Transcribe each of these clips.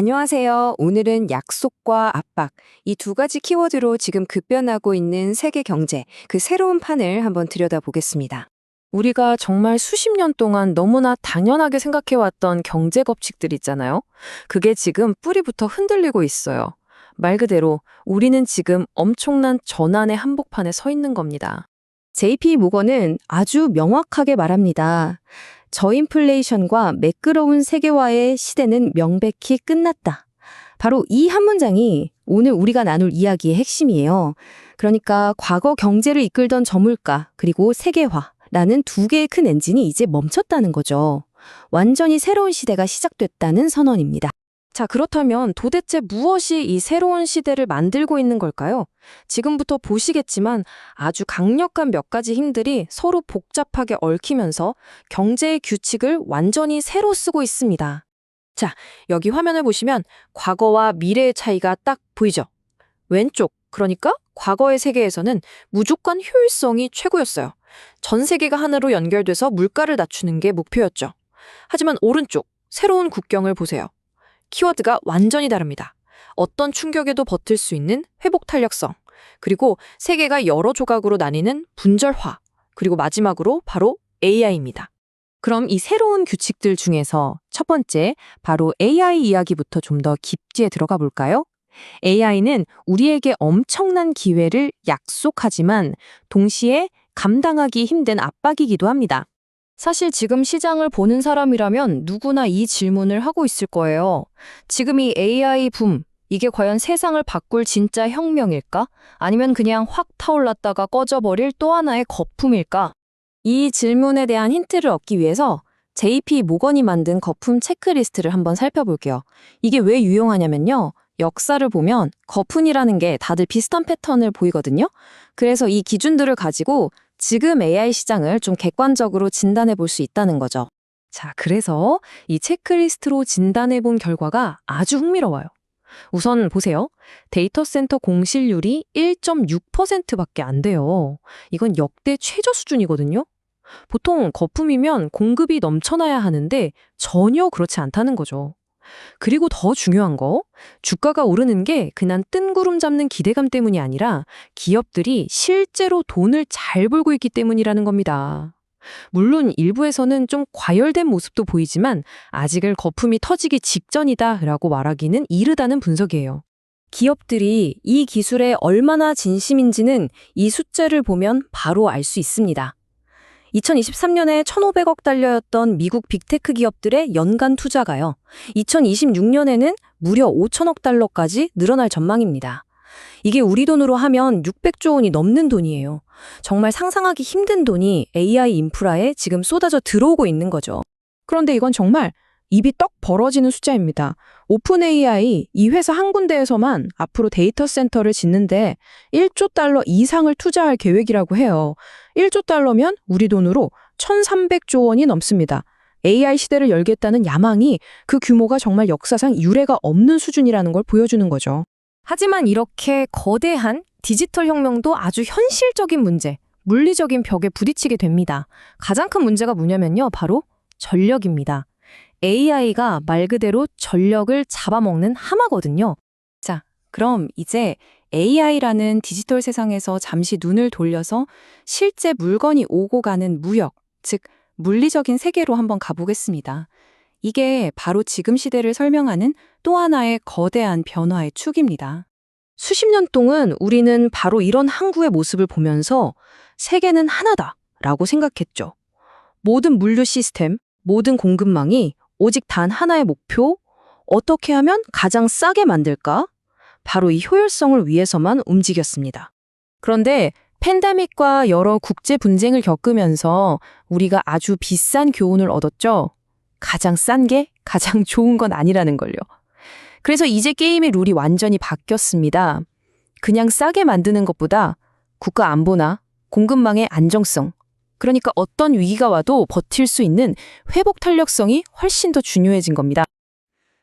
안녕하세요. 오늘은 약속과 압박, 이 두 가지 키워드로 지금 급변하고 있는 세계 경제, 그 새로운 판을 한번 들여다보겠습니다. 우리가 정말 수십 년 동안 너무나 당연하게 생각해왔던 경제 법칙들 있잖아요. 그게 지금 뿌리부터 흔들리고 있어요. 말 그대로 우리는 지금 엄청난 전환의 한복판에 서 있는 겁니다. JP 모건은 아주 명확하게 말합니다. 저인플레이션과 매끄러운 세계화의 시대는 명백히 끝났다. 바로 이 한 문장이 오늘 우리가 나눌 이야기의 핵심이에요. 그러니까 과거 경제를 이끌던 저물가 그리고 세계화라는 두 개의 큰 엔진이 이제 멈췄다는 거죠. 완전히 새로운 시대가 시작됐다는 선언입니다. 자, 그렇다면 도대체 무엇이 이 새로운 시대를 만들고 있는 걸까요? 지금부터 보시겠지만 아주 강력한 몇 가지 힘들이 서로 복잡하게 얽히면서 경제의 규칙을 완전히 새로 쓰고 있습니다. 자, 여기 화면을 보시면 과거와 미래의 차이가 딱 보이죠? 왼쪽, 그러니까 과거의 세계에서는 무조건 효율성이 최고였어요. 전 세계가 하나로 연결돼서 물가를 낮추는 게 목표였죠. 하지만 오른쪽, 새로운 국경을 보세요. 키워드가 완전히 다릅니다. 어떤 충격에도 버틸 수 있는 회복 탄력성, 그리고 세계가 여러 조각으로 나뉘는 분절화, 그리고 마지막으로 바로 AI입니다. 그럼 이 새로운 규칙들 중에서 첫 번째, 바로 AI 이야기부터 좀 더 깊게 들어가 볼까요? AI는 우리에게 엄청난 기회를 약속하지만 동시에 감당하기 힘든 압박이기도 합니다. 사실 지금 시장을 보는 사람이라면 누구나 이 질문을 하고 있을 거예요. 지금 이 AI 붐, 이게 과연 세상을 바꿀 진짜 혁명일까? 아니면 그냥 확 타올랐다가 꺼져버릴 또 하나의 거품일까? 이 질문에 대한 힌트를 얻기 위해서 JP 모건이 만든 거품 체크리스트를 한번 살펴볼게요. 이게 왜 유용하냐면요. 역사를 보면 거품이라는 게 다들 비슷한 패턴을 보이거든요. 그래서 이 기준들을 가지고 지금 AI 시장을 좀 객관적으로 진단해 볼 수 있다는 거죠. 자, 그래서 이 체크리스트로 진단해 본 결과가 아주 흥미로워요. 우선 보세요. 데이터 센터 공실률이 1.6%밖에 안 돼요. 이건 역대 최저 수준이거든요. 보통 거품이면 공급이 넘쳐나야 하는데 전혀 그렇지 않다는 거죠. 그리고 더 중요한 거, 주가가 오르는 게 그냥 뜬구름 잡는 기대감 때문이 아니라 기업들이 실제로 돈을 잘 벌고 있기 때문이라는 겁니다. 물론 일부에서는 좀 과열된 모습도 보이지만 아직은 거품이 터지기 직전이다라고 말하기는 이르다는 분석이에요. 기업들이 이 기술에 얼마나 진심인지는 이 숫자를 보면 바로 알 수 있습니다. 2023년에 1,500억 달러였던 미국 빅테크 기업들의 연간 투자가요. 2026년에는 무려 5천억 달러까지 늘어날 전망입니다. 이게 우리 돈으로 하면 600조 원이 넘는 돈이에요. 정말 상상하기 힘든 돈이 AI 인프라에 지금 쏟아져 들어오고 있는 거죠. 그런데 이건 정말 입이 떡 벌어지는 숫자입니다. 오픈 AI 이 회사 한 군데에서만 앞으로 데이터 센터를 짓는데 1조 달러 이상을 투자할 계획이라고 해요. 1조 달러면 우리 돈으로 1,300조 원이 넘습니다. AI 시대를 열겠다는 야망이 그 규모가 정말 역사상 유례가 없는 수준이라는 걸 보여주는 거죠. 하지만 이렇게 거대한 디지털 혁명도 아주 현실적인 문제, 물리적인 벽에 부딪히게 됩니다. 가장 큰 문제가 뭐냐면요. 바로 전력입니다. AI가 말 그대로 전력을 잡아먹는 하마거든요. 자, 그럼 이제 AI라는 디지털 세상에서 잠시 눈을 돌려서 실제 물건이 오고 가는 무역, 즉 물리적인 세계로 한번 가보겠습니다. 이게 바로 지금 시대를 설명하는 또 하나의 거대한 변화의 축입니다. 수십 년 동안 우리는 바로 이런 항구의 모습을 보면서 세계는 하나다 라고 생각했죠. 모든 물류 시스템, 모든 공급망이 오직 단 하나의 목표, 어떻게 하면 가장 싸게 만들까? 바로 이 효율성을 위해서만 움직였습니다. 그런데 팬데믹과 여러 국제 분쟁을 겪으면서 우리가 아주 비싼 교훈을 얻었죠. 가장 싼 게 가장 좋은 건 아니라는 걸요. 그래서 이제 게임의 룰이 완전히 바뀌었습니다. 그냥 싸게 만드는 것보다 국가 안보나 공급망의 안정성, 그러니까 어떤 위기가 와도 버틸 수 있는 회복 탄력성이 훨씬 더 중요해진 겁니다.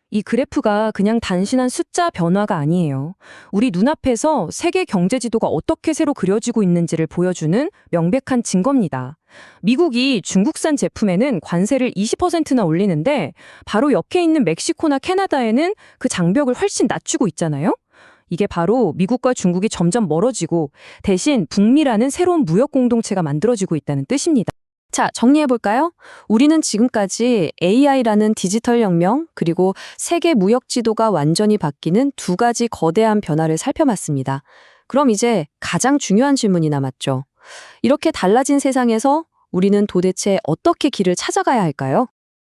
이 그래프가 그냥 단순한 숫자 변화가 아니에요. 우리 눈앞에서 세계 경제 지도가 어떻게 새로 그려지고 있는지를 보여주는 명백한 증거입니다. 미국이 중국산 제품에는 관세를 20%나 올리는데 바로 옆에 있는 멕시코나 캐나다에는 그 장벽을 훨씬 낮추고 있잖아요. 이게 바로 미국과 중국이 점점 멀어지고 대신 북미라는 새로운 무역 공동체가 만들어지고 있다는 뜻입니다. 자, 정리해볼까요? 우리는 지금까지 AI라는 디지털 혁명, 그리고 세계 무역 지도가 완전히 바뀌는 두 가지 거대한 변화를 살펴봤습니다. 그럼 이제 가장 중요한 질문이 남았죠. 이렇게 달라진 세상에서 우리는 도대체 어떻게 길을 찾아가야 할까요?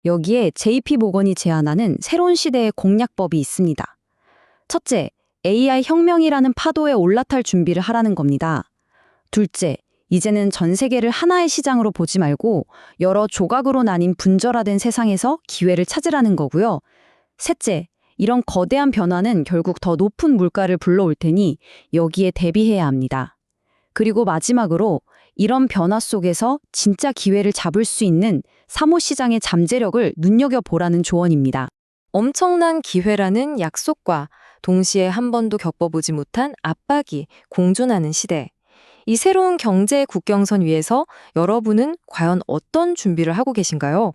여기에 JP 모건이 제안하는 새로운 시대의 공략법이 있습니다. 첫째, AI 혁명이라는 파도에 올라탈 준비를 하라는 겁니다. 둘째, 이제는 전 세계를 하나의 시장으로 보지 말고 여러 조각으로 나뉜 분절화된 세상에서 기회를 찾으라는 거고요. 셋째, 이런 거대한 변화는 결국 더 높은 물가를 불러올 테니 여기에 대비해야 합니다. 그리고 마지막으로 이런 변화 속에서 진짜 기회를 잡을 수 있는 사모시장의 잠재력을 눈여겨보라는 조언입니다. 엄청난 기회라는 약속과 동시에 한 번도 겪어보지 못한 압박이 공존하는 시대. 이 새로운 경제 국경선 위에서 여러분은 과연 어떤 준비를 하고 계신가요?